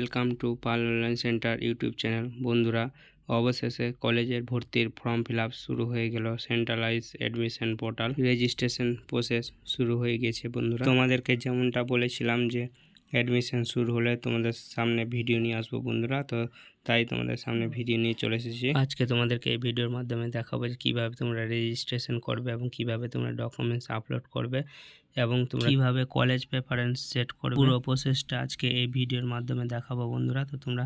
Welcome to Pal online centre YouTube channel. বন্ধুরা, অবশেষে কলেজের ভর্তির ফর্ম ফিল শুরু হয়ে গেল। Centralise admission portal registration process শুরু হয়ে গেছে বন্ধুরা। তোমাদেরকে যেমনটা বলেছিলাম যে, অ্যাডমিশন শুরু হলে তোমাদের সামনে ভিডিও নিয়ে আসব বন্ধুরা। তো তাই তোমাদের সামনে ভিডিও নিয়ে চলে এসেছি। আজকে তোমাদেরকে এই ভিডিওর মাধ্যমে দেখাবো যে কীভাবে তোমরা রেজিস্ট্রেশন করবে এবং কীভাবে তোমরা ডকুমেন্টস আপলোড করবে এবং তোমরা কীভাবে কলেজ প্রেফারেন্স সেট করবে। পুরো প্রসেসটা আজকে এই ভিডিওর মাধ্যমে দেখাবো বন্ধুরা। তো তোমরা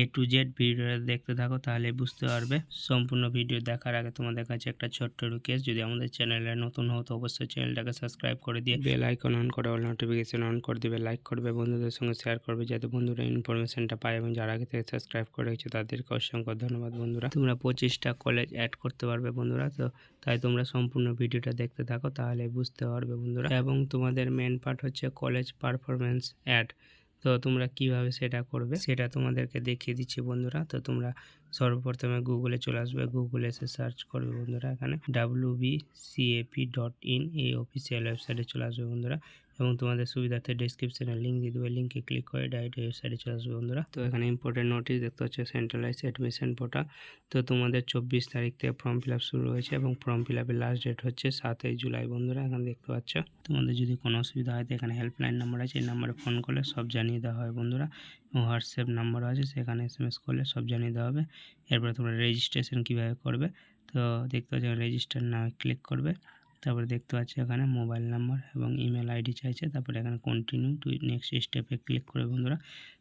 এ টু জেড ভিডিওটা দেখতে থাকো তাহলে বুঝতে পারবে। সম্পূর্ণ ভিডিও দেখার আগে তোমাদের কাছে একটা ছোট্ট রিকোয়েস্ট যদি আমাদের চ্যানেলে নতুন হও তো অবশ্যই চ্যানেলটাকে সাবস্ক্রাইব করে দিয়ে বেল আইকন অন করে অল নোটিফিকেশন অন করে দিবে। লাইক করবে বন্ধুদের সঙ্গে শেয়ার করবে যাতে বন্ধুরা ইনফরমেশনটা পায় এবং যারা আগে থেকে সাবস্ক্রাইব করে রেখেছে তাদেরকে অসংখ্য ধন্যবাদ বন্ধুরা। তোমরা পঁচিশটা কলেজ অ্যাড করতে পারবে বন্ধুরা, তো তাই তোমরা সম্পূর্ণ ভিডিওটা দেখতে থাকো, তাহলে বুঝতে পারবে বন্ধুরা। এবং তোমাদের মেন পার্ট হচ্ছে কলেজ পারফরমেন্স অ্যাড তো তোমরা কীভাবে সেটা করবে সেটা তোমাদেরকে দেখিয়ে দিচ্ছি বন্ধুরা। তো তোমরা সর্বপ্রথমে গুগলে চলে আসবে গুগলে এসে সার্চ করবে বন্ধুরা এখানে ডাব্লিউ বি ডট ইন এই অফিসিয়াল ওয়েবসাইটে চলে আসবে বন্ধুরা। এবং তোমাদের সুবিধার্থে ডিসক্রিপশনে লিঙ্ক দিয়ে দেবে। লিঙ্কে ক্লিক করে ডাইরেক্ট ওয়েবসাইটে চলে আসবে বন্ধুরা। তো এখানে ইম্পর্টেন্ট নোটিশ দেখতে হচ্ছে সেন্ট্রালাইজ অ্যাডমিশন পোর্টাল তো তোমাদের চব্বিশ তারিখ থেকে ফর্ম ফিল শুরু হয়েছে এবং ফর্ম ফিল লাস্ট ডেট হচ্ছে সাতই জুলাই বন্ধুরা, এখানে দেখতে পাচ্ছ। তোমাদের যদি কোনো অসুবিধা হয় তো এখানে হেল্পলাইন নাম্বার আছে, এই নাম্বারে ফোন করলে সব জানিয়ে দেওয়া হয় বন্ধুরা। এবং হোয়াটসঅ্যাপ নাম্বার আছে, সেখানে এস এম এস করলে সব জানিয়ে দেওয়া হবে। এরপরে তোমরা রেজিস্ট্রেশন কীভাবে করবে, তো দেখতে পাচ্ছ রেজিস্টার নামে ক্লিক করবে। তারপরে দেখতে পাচ্ছি এখানে মোবাইল নাম্বার এবং ইমেল আইডি চাইছে। তারপরে এখানে কন্টিনিউ টু নেক্সট স্টেপে ক্লিক করে বন্ধুরা,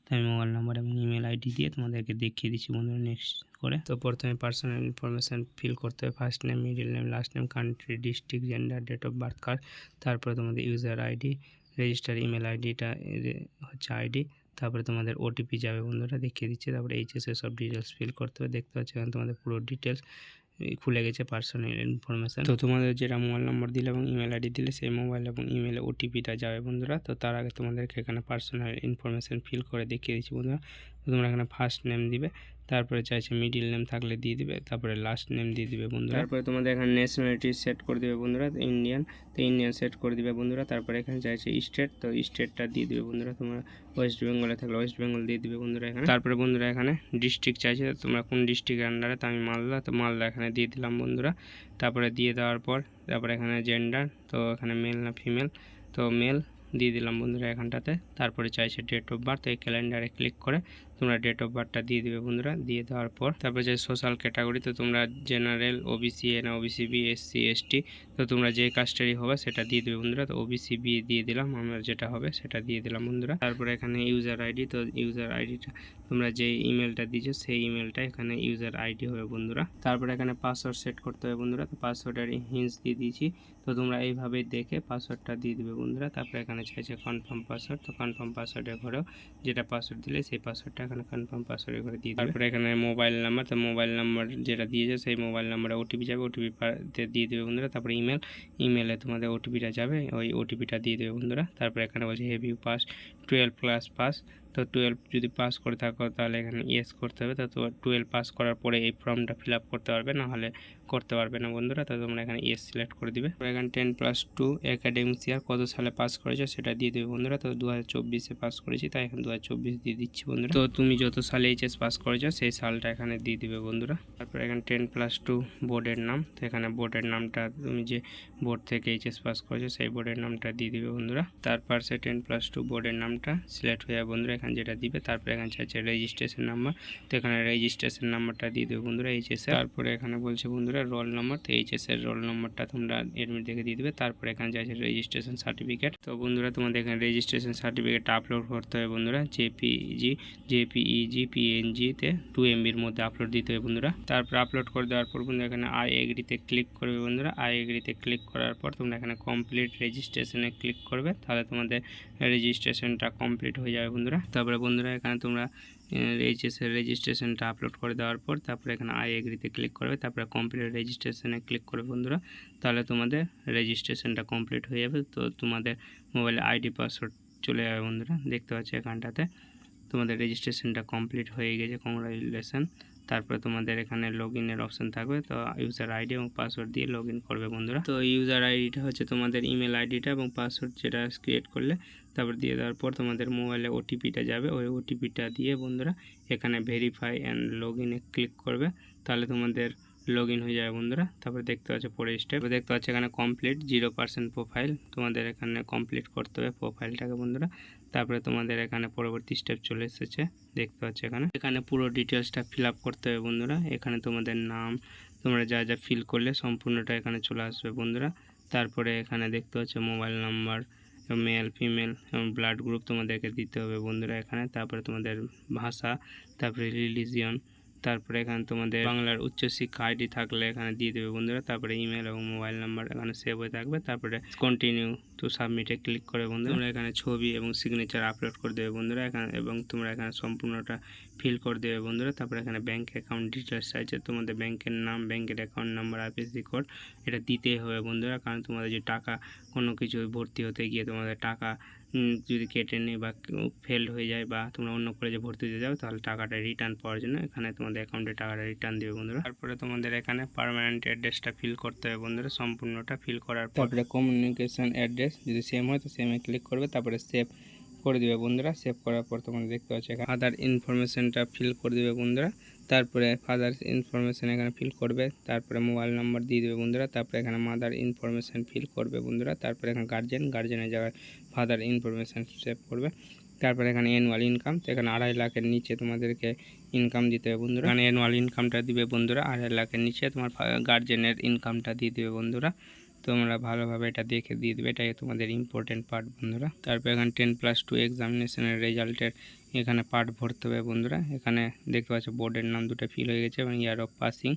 তো আমি মোবাইল নাম্বার এবং ইমেল আইডি দিয়ে তোমাদেরকে দেখিয়ে দিচ্ছি বন্ধুরা নেক্সট করে। তো প্রথমে পার্সোনাল ইনফরমেশান ফিল করতে হবে first name middle name last name country district gender date of birth card তারপরে তোমাদের ইউজার আইডি রেজিস্টার ইমেল আইডিটা হচ্ছে আইডি তারপরে তোমাদের ওটিপি যাবে বন্ধুরা, দেখিয়ে দিচ্ছে। তারপরে এইচএসের সব ডিটেলস ফিল করতে হবে, দেখতে পাচ্ছি এখানে তোমাদের পুরো ডিটেলস খুলে গেছে পার্সোনাল ইনফরমেশান তো তোমাদের যেটা মোবাইল নম্বর দিলে এবং ইমেল আইডি দিলে সেই মোবাইল এবং ইমেলে ওটিপিটা যাবে বন্ধুরা। তো তার আগে তোমাদেরকে এখানে পার্সোনাল ইনফরমেশান ফিল করে দেখিয়ে দিচ্ছি বন্ধুরা। তোমরা এখানে ফার্স্ট নেম দিবে তারপরে চাইছে মিডিল নেম থাকলে দিয়ে দিবে তারপরে লাস্ট নেম দিয়ে দিবে বন্ধুরা। তারপরে তোমাদের এখানে ন্যাশনালিটি সেট করে দিবে বন্ধুরা ইন্ডিয়ান তো ইন্ডিয়ান সেট করে দিবে বন্ধুরা তারপরে এখানে চাইছে স্টেট তো স্টেটটা দিয়ে দিবে বন্ধুরা তোমরা ওয়েস্ট বেঙ্গলে থাকলে ওয়েস্ট বেঙ্গল দিয়ে দিবে বন্ধুরা এখানে। তারপরে বন্ধুরা এখানে ডিস্ট্রিক্ট চাইছে তোমরা কোন ডিস্ট্রিক্টের আন্ডারে তো আমি মালদা তো মালদা এখানে দিয়ে দিলাম বন্ধুরা। তারপরে দিয়ে দেওয়ার পর তারপরে এখানে জেন্ডার তো এখানে মেল না ফিমেল তো মেল দিয়ে দিলাম বন্ধুরা এখানটাতে। তারপরে চাইছে ডেট অফ বার্থ এই ক্যালেন্ডারে ক্লিক করে তোমরা ডেট অফ বার্থটা দিয়ে দিবে বন্ধুরা। দিয়ে দেওয়ার পর তারপরে যে সোশ্যাল ক্যাটাগরি তো তোমরা general OBC N OBC B SC ST তো তোমরা যে কাস্টারি হবে সেটা দিয়ে দেবে বন্ধুরা। তো ওবিসি বি দিয়ে দিলাম, আমার যেটা হবে সেটা দিয়ে দিলাম বন্ধুরা। তারপরে এখানে ইউজার আইডি তো ইউজার আইডিটা তোমরা যে ইমেলটা দিয়েছ সেই ইমেলটা এখানে ইউজার আইডি হবে বন্ধুরা। তারপরে এখানে পাসওয়ার্ড সেট করতে হবে বন্ধুরা। তো পাসওয়ার্ডের হিন্স দিয়ে দিয়েছি। তো তোমরা এইভাবে দেখে পাসওয়ার্ডটা দিয়ে দেবে বন্ধুরা। তারপরে এখানে চাইছে কনফার্ম পাসওয়ার্ড তো কনফার্ম পাসওয়ার্ডের ঘরেও যেটা পাসওয়ার্ড দিলে সেই পাসওয়ার্ডটা এখানে কনফার্ম পাসওয়ার্ডের ঘরে দিয়ে তারপরে এখানে মোবাইল নাম্বার তো মোবাইল নাম্বার যেটা দিয়েছে সেই মোবাইল নাম্বারে ওটিপি যাবে। ওটিপি দিয়ে দেবে বন্ধুরা। তারপরে ইমেল ইমেলে তোমাদের ওটিপিটা যাবে। ওই ওটিপিটা দিয়ে দেবে বন্ধুরা। তারপরে এখানে বলছে হেভি পাস টুয়েলভ ক্লাস পাস তো টুয়েলভ যদি পাস করে থাকো তাহলে এখানে ইয়েস করতে হবে। তো টুয়েলভ পাস করার পরে এই ফর্মটা ফিল আপ করতে পারবে। না হলে করতে পারবে না বন্ধুরা তো তোমরা এখানে ইয়েস সিলেক্ট করে দিবে। এখানে ten plus two academic year কত সালে পাস করেছ সেটা দিয়ে দেবে বন্ধুরা, তো দু হাজার চব্বিশে পাস করেছি, তাই এখন দু হাজার চব্বিশ দিয়ে দিচ্ছি বন্ধুরা। তো তুমি যত সালে এইচএস পাস করেছ সেই সালটা এখানে দিয়ে দিবে বন্ধুরা। তারপর এখানে টেন প্লাস টু বোর্ডের নাম, তো এখানে বোর্ডের নামটা তুমি যে বোর্ড থেকে এইচএস পাস করেছ সেই বোর্ডের নামটা দিয়ে দিবে বন্ধুরা। তারপর সে টেন প্লাস টু বোর্ডের নামটা সিলেক্ট হয়ে যাবে বন্ধুরা, এখানে যেটা দিবে, তারপরে এখানে চাইছে রেজিস্ট্রেশন নাম্বার তো এখানে রেজিস্ট্রেশন নাম্বারটা দিয়ে দেবে বন্ধুরা এইচএস তারপরে এখানে বলছে বন্ধুরা রোল নম্বর তো এইচএসের রোল নম্বরটা তোমরা এডমিট দেখে দিয়ে দেবে। তারপরে এখানে চাইছে রেজিস্ট্রেশন সার্টিফিকেট তো বন্ধুরা, তোমাদের এখানে রেজিস্ট্রেশন সার্টিফিকেটটা আপলোড করতে হবে বন্ধুরা। জেপিজি জেপিইজি পিএনজিতে টু এমবির মধ্যে আপলোড দিতে হবে বন্ধুরা। তারপর আপলোড করে দেওয়ার পর বন্ধুরা, এখানে আই এগ্রিতে ক্লিক করবে বন্ধুরা। আই এগ্রিতে ক্লিক করার পর তোমরা এখানে কমপ্লিট রেজিস্ট্রেশনে ক্লিক করবে। তাহলে তোমাদের রেজিস্ট্রেশনটা কমপ্লিট হয়ে যাবে বন্ধুরা। তারপরে বন্ধুরা, এখানে তোমরা এইচএসের রেজিস্ট্রেশনটা আপলোড করে দেওয়ার পর তারপরে এখানে আই এগ্রিতে ক্লিক করবে। তারপরে কমপ্লিট রেজিস্ট্রেশনে ক্লিক করবে বন্ধুরা। তাহলে তোমাদের রেজিস্ট্রেশনটা কমপ্লিট হয়ে যাবে। তো তোমাদের মোবাইলে আইডি পাসওয়ার্ড চলে যাবে বন্ধুরা। দেখতে পাচ্ছি এখানটাতে। তোমাদের রেজিস্ট্রেশনটা কমপ্লিট হয়ে গেছে। কংগ্রাচুলেশান তারপরে তোমাদের এখানে লগ ইনের অপশন থাকবে, তো ইউজার আইডি এবং পাসওয়ার্ড দিয়ে লগ করবে বন্ধুরা। তো ইউজার আইডিটা হচ্ছে তোমাদের ইমেল আইডিটা এবং পাসওয়ার্ড যেটা ক্রিয়েট করলে, তারপর দিয়ে দেওয়ার পর তোমাদের মোবাইলে ওটিপিটা যাবে। ওই ওটিপিটা দিয়ে বন্ধুরা এখানে ভেরিফাই অ্যান্ড লগ ইনে ক্লিক করবে, তাহলে তোমাদের লগ হয়ে যাবে বন্ধুরা। তারপরে দেখতে পাচ্ছ পরে স্টেপ দেখতে পাচ্ছ এখানে কমপ্লিট জিরো পার্সেন্ট প্রোফাইল তোমাদের এখানে কমপ্লিট করতে হবে প্রোফাইলটাকে বন্ধুরা। তারপরে তোমাদের এখানে পরবর্তী স্টেপ চলে এসেছে, দেখতে পাচ্ছ এখানে। এখানে পুরো ডিটেলসটা ফিল করতে হবে বন্ধুরা, এখানে তোমাদের নাম, তোমরা যা যা ফিল করলে সম্পূর্ণটা এখানে চলে আসবে বন্ধুরা। তারপরে এখানে দেখতে পাচ্ছ মোবাইল নাম্বার মেল ফিমেল এবং ব্লাড গ্রুপ তোমাদেরকে দিতে হবে বন্ধুরা এখানে। তারপরে তোমাদের ভাষা, তারপরে রিলিজিয়ন তারপরে এখানে তোমাদের বাংলার উচ্চশিক্ষা আইডি থাকলে এখানে দিয়ে দেবে বন্ধুরা। তারপরে ইমেল এবং মোবাইল নাম্বার এখানে সেভ হয়ে থাকবে। তারপরে কন্টিনিউ তো সাবমিটে ক্লিক করে বন্ধুরা। এখানে ছবি এবং সিগনেচার আপলোড করে দেবে বন্ধুরা। এখানে এবং তোমরা এখানে সম্পূর্ণটা ফিল করে দেবে বন্ধুরা। তারপরে এখানে ব্যাঙ্ক অ্যাকাউন্ট ডিটেলস চাইছে তোমাদের ব্যাংকের নাম ব্যাংকের অ্যাকাউন্ট নাম্বার আইপিসি কোড এটা দিতেই হবে বন্ধুরা। কারণ তোমাদের যে টাকা, কোনো কিছু ভর্তি হতে গিয়ে তোমাদের টাকা যদি কেটে নেই বা ফেল্ড হয়ে যায় বা তোমরা অন্য কলেজে ভর্তি হতে যাও তাহলে টাকাটা রিটার্ন পাওয়ার জন্য এখানে তোমাদের অ্যাকাউন্টে টাকাটা রিটার্ন দেবে বন্ধুরা। তারপরে তোমাদের এখানে পার্মানেন্ট অ্যাড্রেসটা ফিল করতে হবে বন্ধুরা। সম্পূর্ণটা ফিল করার পর কমিউনিকেশন অ্যাড্রেস যদি সেম হয়, তো সেমে ক্লিক করবে। তারপরে সেভ করে দিবে বন্ধুরা সেভ করার পর তোমরা দেখতে পাচ্ছ এখানে আদার ইনফরমেশনটা ফিল করে দিবে বন্ধুরা। তারপরে ফাদার ইনফরমেশন এখানে ফিল করবে, তারপরে মোবাইল নাম্বার দিয়ে দেবে বন্ধুরা, তারপরে এখানে মাদার ইনফরমেশন ফিল করবে বন্ধুরা, তারপরে এখানে গার্জেন গার্জেনের জায়গায় ফাদার ইনফরমেশন সেভ করবে। তারপরে এখানে অ্যানুয়াল ইনকাম তো এখানে আড়াই লাখের নিচে তোমাদেরকে ইনকাম দিতে হবে বন্ধুরা। এখানে অ্যানুয়াল ইনকামটা দিবে বন্ধুরা, আড়াই লাখের নিচে তোমার গার্জেনের ইনকামটা দিয়ে দেবে বন্ধুরা। তোমরা ভালোভাবে এটা দেখে দিয়ে দেবে। এটাই তোমাদের ইম্পর্টেন্ট পার্ট বন্ধুরা। তারপর এখানে টেন প্লাস টু এক্সামিনেশনের রেজাল্টের এখানে পার্ট ভরতে হবে, বন্ধুরা। এখানে দেখতে পাচ্ছ বোর্ডের নাম দুটো ফিল হয়ে গেছে এবং ইয়ার অফ পাসিং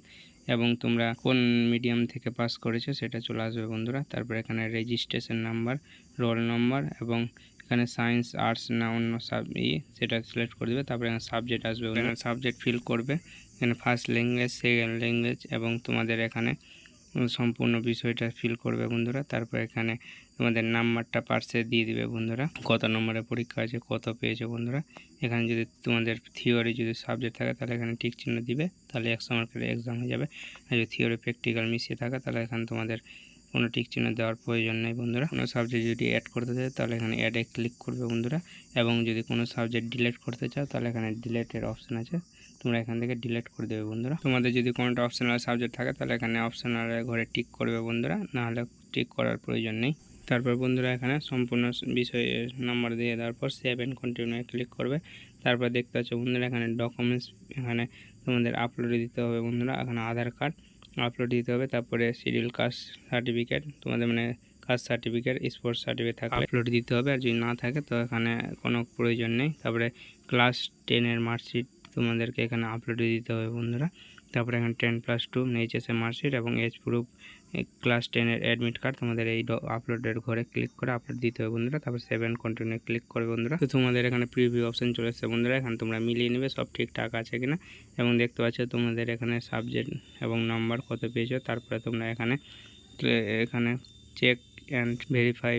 এবং তোমরা কোন মিডিয়াম থেকে পাস করেছ সেটা চলে আসবে, বন্ধুরা। তারপর এখানে রেজিস্ট্রেশন নাম্বার রোল নাম্বার এবং এখানে সায়েন্স আর্টস না অন্য সাব ইয়ে সেটা সিলেক্ট করে দেবে। তারপরে এখানে সাবজেক্ট আসবে এখানে সাবজেক্ট ফিল করবে। এখানে ফার্স্ট ল্যাঙ্গুয়েজ সেকেন্ড ল্যাঙ্গুয়েজ এবং তোমাদের এখানে সম্পূর্ণ বিষয়টা ফিল করবে বন্ধুরা। তারপর এখানে তোমাদের নাম্বারটা পার্সে দিয়ে দিবে বন্ধুরা। কত নম্বরে পরীক্ষা আছে কত পেয়েছে বন্ধুরা। এখানে যদি তোমাদের থিওরি যদি সাবজেক্ট থাকে, তাহলে এখানে টিক চিহ্ন দিবে। তাহলে একশো মার্কের এক্সাম হয়ে যাবে। আর যদি থিওরি প্র্যাকটিক্যাল মিশিয়ে থাকে, তাহলে এখানে তোমাদের কোনো টিক চিহ্ন দেওয়ার প্রয়োজন নেই, বন্ধুরা। কোনো সাবজেক্ট যদি অ্যাড করতে চাও, তাহলে এখানে অ্যাডে ক্লিক করবে, বন্ধুরা। এবং যদি কোনো সাবজেক্ট ডিলিট করতে চাও, তাহলে এখানে ডিলেটের অপশান আছে। তোমরা এখান থেকে ডিলেট করে দেবে, বন্ধুরা। তোমাদের যদি কোনোটা অপশনাল সাবজেক্ট থাকে, তাহলে এখানে অপশনাল ঘরে টিক করবে, বন্ধুরা। নাহলে টিক করার প্রয়োজন নেই। তারপর, বন্ধুরা, এখানে সম্পূর্ণ বিষয়ের নাম্বার দিয়ে দেওয়ার পর সেভ অ্যান্ড কন্টিনিউ ক্লিক করবে। তারপর দেখতে পাচ্ছ, বন্ধুরা, এখানে ডকুমেন্টস এখানে তোমাদের আপলোডে দিতে হবে, বন্ধুরা। এখানে আধার কার্ড আপলোড দিতে হবে। তারপরে শিডিউল কাস্ট সার্টিফিকেট তোমাদের মানে কাস্ট সার্টিফিকেট স্পোর্টস সার্টিফিকেট থাকলে আপলোড দিতে হবে। আর যদি না থাকে, তো এখানে কোনো প্রয়োজন নেই। তারপরে ক্লাস টেনের মার্কশিট তোমাদেরকে এখানে আপলোড দিতে হবে বন্ধুরা। তারপরে এখানে ten plus two HSA marksheet এবং এজ প্রুফ ক্লাস টেনের অ্যাডমিট কার্ড তোমাদের এই আপলোডের ঘরে ক্লিক করে আপলোড দিতে হবে বন্ধুরা। তারপর সেভেন কন্টিনিউ ক্লিক করবে বন্ধুরা। তো তোমাদের এখানে প্রিভিউ অপশন চলে এসেছে বন্ধুরা। এখানে তোমরা মিলিয়ে নেবে, সব ঠিকঠাক আছে কিনা। এবং দেখতে পাচ্ছ তোমাদের এখানে সাবজেক্ট এবং নাম্বার কত পেয়েছ। তারপরে তোমরা এখানে এখানে চেক অ্যান্ড ভেরিফাই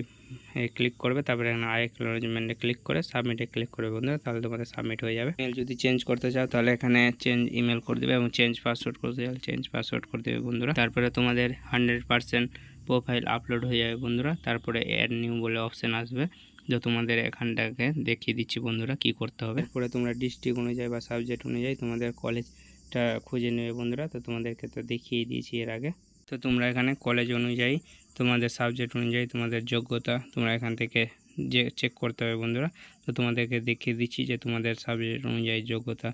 ক্লিক করবে, তারপরে এখানে আই অ্যাকনোলজমেন্টে ক্লিক করে সাবমিটে ক্লিক করবে বন্ধুরা, তাহলে তোমাদের সাবমিট হয়ে যাবে। মেল যদি চেঞ্জ করতে চাও, তাহলে এখানে চেঞ্জ ইমেল করে দেবে এবং চেঞ্জ পাসওয়ার্ড করতে চাও চেঞ্জ পাসওয়ার্ড করে দেবে বন্ধুরা। তারপরে তোমাদের হান্ড্রেড পার্সেন্ট প্রোফাইল আপলোড হয়ে যাবে বন্ধুরা, তারপরে অ্যাড নিউ বলে অপশান আসবে, যে তোমাদের এখানটাকে দেখিয়ে দিচ্ছি বন্ধুরা কি করতে হবে। পরে তোমরা ডিস্ট্রিক্ট অনুযায়ী বা সাবজেক্ট অনুযায়ী তোমাদের কলেজটা খুঁজে নেবে বন্ধুরা, তো তোমাদেরকে তো দেখিয়ে দিয়েছি এর আগে। তো তোমরা এখানে কলেজ অনুযায়ী তোমাদের সাবজেক্ট অনুযায়ী তোমাদের যোগ্যতা তোমরা এখান থেকে যে চেক করতে হবে বন্ধুরা। তো তোমাদেরকে দেখিয়ে দিচ্ছি যে তোমাদের সাবজেক্ট অনুযায়ী যোগ্যতা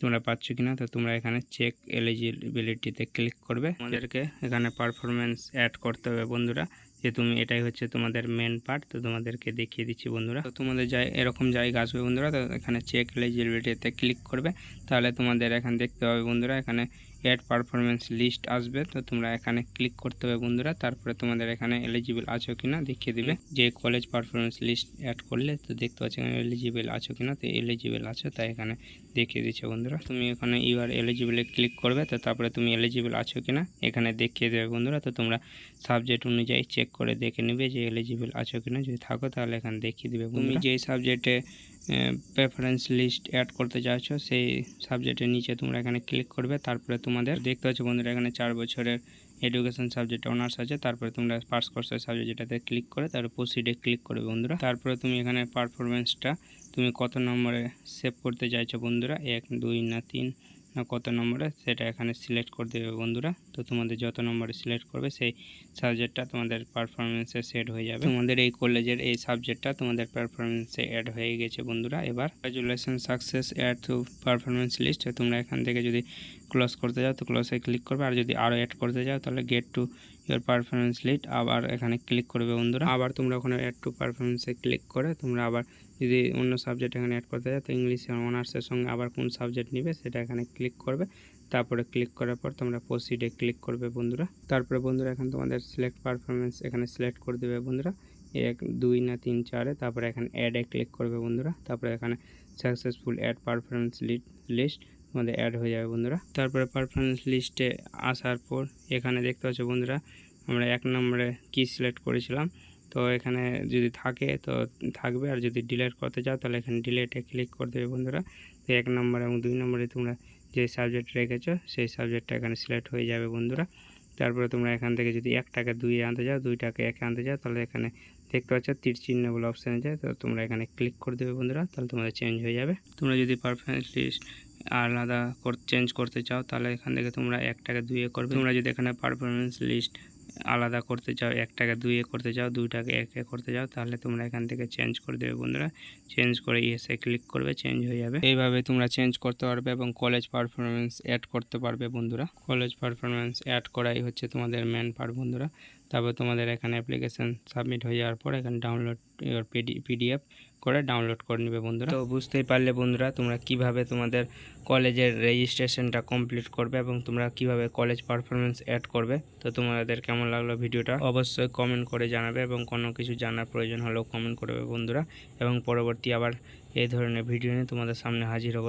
তোমরা পাচ্ছ কি না তো তোমরা এখানে চেক এলিজিবিলিটিতে ক্লিক করবে। তোমাদেরকে এখানে পারফরমেন্স অ্যাড করতে হবে বন্ধুরা। যে তুমি এটাই হচ্ছে তোমাদের মেন পার্ট তো তোমাদেরকে দেখিয়ে দিচ্ছি বন্ধুরা। তো তোমাদের যাই এরকম জায়গা আসবে বন্ধুরা, তো এখানে চেক এলিজিবিলিটিতে ক্লিক করবে। তাহলে তোমাদের এখানে দেখতে হবে বন্ধুরা, এখানে অ্যাড পারফরমেন্স লিস্ট আসবে, তো তোমরা এখানে ক্লিক করতে হবে বন্ধুরা, তারপরে তোমাদের এখানে এলিজিবল আছো কিনা দেখিয়ে দিবে। যে কলেজ পারফরমেন্স লিস্ট অ্যাড করলে, তো দেখতে পাচ্ছি এখানে এলিজিবল আছো কিনা, তো এলিজিবল আছো, তাই এখানে দেখিয়ে দিচ্ছে বন্ধুরা। তুমি এখানে ইউ আর এলিজিবলে ক্লিক করবে, তো তারপরে তুমি এলিজিবল আছো কিনা, এখানে দেখিয়ে দেবে বন্ধুরা। তো তোমরা সাবজেক্ট অনুযায়ী চেক করে দেখে নেবে যে এলিজিবল আছো কিনা। যদি থাকো, তাহলে এখানে দেখিয়ে দিবে তুমি যেই সাবজেক্টে প্রেফারেন্স লিস্ট অ্যাড করতে চাইছো, সেই সাবজেক্টের নিচে তোমরা এখানে ক্লিক করবে, তারপরে তোমাদের দেখতে পাচ্ছ বন্ধুরা এখানে চার বছরের এডুকেশন সাবজেক্ট অনার্স আছে, তারপরে তোমরা পাস কোর্সের সাবজেক্ট যেটাতে ক্লিক করে, তারপরে প্রসিডে ক্লিক করবে বন্ধুরা। তারপরে তুমি এখানে পারফরমেন্সটা তুমি কত নম্বরে সেভ করতে চাইছো বন্ধুরা? এক, দুই না তিন? কত নম্বরে, সেটা এখানে সিলেক্ট করে দেবে বন্ধুরা। তো তোমাদের যত নম্বরে সিলেক্ট করবে, সেই সাবজেক্টটা তোমাদের পারফরমেন্সে সেট হয়ে যাবে। তোমাদের এই কলেজের এই সাবজেক্টটা তোমাদের পারফরমেন্সে অ্যাড হয়ে গেছে বন্ধুরা। এবার graduation success add to performance list তোমরা এখান থেকে যদি ক্লোজ করতে যাও, তো ক্লোজে ক্লিক করবে। আর যদি আরও অ্যাড করতে যাও, তাহলে get to your performance list আবার এখানে ক্লিক করবে বন্ধুরা। আবার তোমরা ওখানে অ্যাড টু পারফরমেন্সে ক্লিক করে তোমরা আবার যদি অন্য সাবজেক্ট এখানে অ্যাড করতে যাও তো ইংলিশ অনার্সের সঙ্গে আবার কোন সাবজেক্ট নিবে সেটা এখানে ক্লিক করবে। তারপরে ক্লিক করার পর তোমরা প্রসিডে ক্লিক করবে বন্ধুরা। তারপরে বন্ধুরা এখন তোমাদের সিলেক্ট পারফরমেন্স এখানে সিলেক্ট করে দেবে বন্ধুরা। এক, দুই না তিন, চারে। তারপরে এখানে অ্যাডে ক্লিক করবে বন্ধুরা। তারপরে এখানে সাকসেসফুল অ্যাড পারফরমেন্স লিস্ট তোমাদের অ্যাড হয়ে যাবে বন্ধুরা। তারপরে পারফরমেন্স লিস্টে আসার পর এখানে দেখতে পাচ্ছ বন্ধুরা, আমরা এক নম্বরে কি সিলেক্ট করেছিলাম? তো এখানে যদি থাকে, তো থাকবে। আর যদি ডিলেট করতে চাও, তাহলে এখানে ডিলেটে ক্লিক করে দেবে বন্ধুরা। তো এক নম্বর এবং দুই নম্বরে তোমরা যে সাবজেক্ট রেখেছো, সেই সাবজেক্টটা এখানে সিলেক্ট হয়ে যাবে বন্ধুরা। তারপরে তোমরা এখান থেকে যদি এক টাকা দুইয়ে আনতে যাও দুই টাকা একে আনতে যাও তাহলে এখানে দেখতে পাচ্ছ তীর চিহ্ন বলে অপশান আছে তো তোমরা এখানে ক্লিক করে দেবে বন্ধুরা, তাহলে তোমাদের চেঞ্জ হয়ে যাবে। তোমরা যদি পারফরমেন্সলি আলাদা চেঞ্জ করতে চাও, তাহলে এখান থেকে তোমরা এক টাকা দুইয়ে করবে। তোমরা যদি এখানে পারফরমেন্স লিস্ট আলাদা করতে চাও একটাকে দুইয়ে করতে চাও দুইটাকে একে করতে চাও, তাহলে তোমরা এখান থেকে চেঞ্জ করে দেবে বন্ধুরা। চেঞ্জ করে ইয়েসে ক্লিক করবে চেঞ্জ হয়ে যাবে। এইভাবে তোমরা চেঞ্জ করতে পারবে এবং কলেজ পারফরমেন্স অ্যাড করতে পারবে বন্ধুরা। কলেজ পারফরমেন্স অ্যাড করাই হচ্ছে তোমাদের মেন পার বন্ধুরা। তারপর তোমাদের এখানে অ্যাপ্লিকেশন সাবমিট হয়ে যাওয়ার পর এখানে ডাউনলোড ইওর পিডিএফ করে ডাউনলোড করে নেবে বন্ধুরা। তো বুঝতেই পারলে বন্ধুরা তোমরা কীভাবে তোমাদের কলেজের রেজিস্ট্রেশনটা কমপ্লিট করবে এবং তোমরা কীভাবে কলেজ পারফরমেন্স অ্যাড করবে, তো তোমাদের কেমন লাগল ভিডিওটা অবশ্যই কমেন্ট করে জানাবে এবং কোনো কিছু জানার প্রয়োজন হলেও কমেন্ট করবে বন্ধুরা। এবং পরবর্তী আবার এই ধরনের ভিডিও নিয়ে তোমাদের সামনে হাজির হব।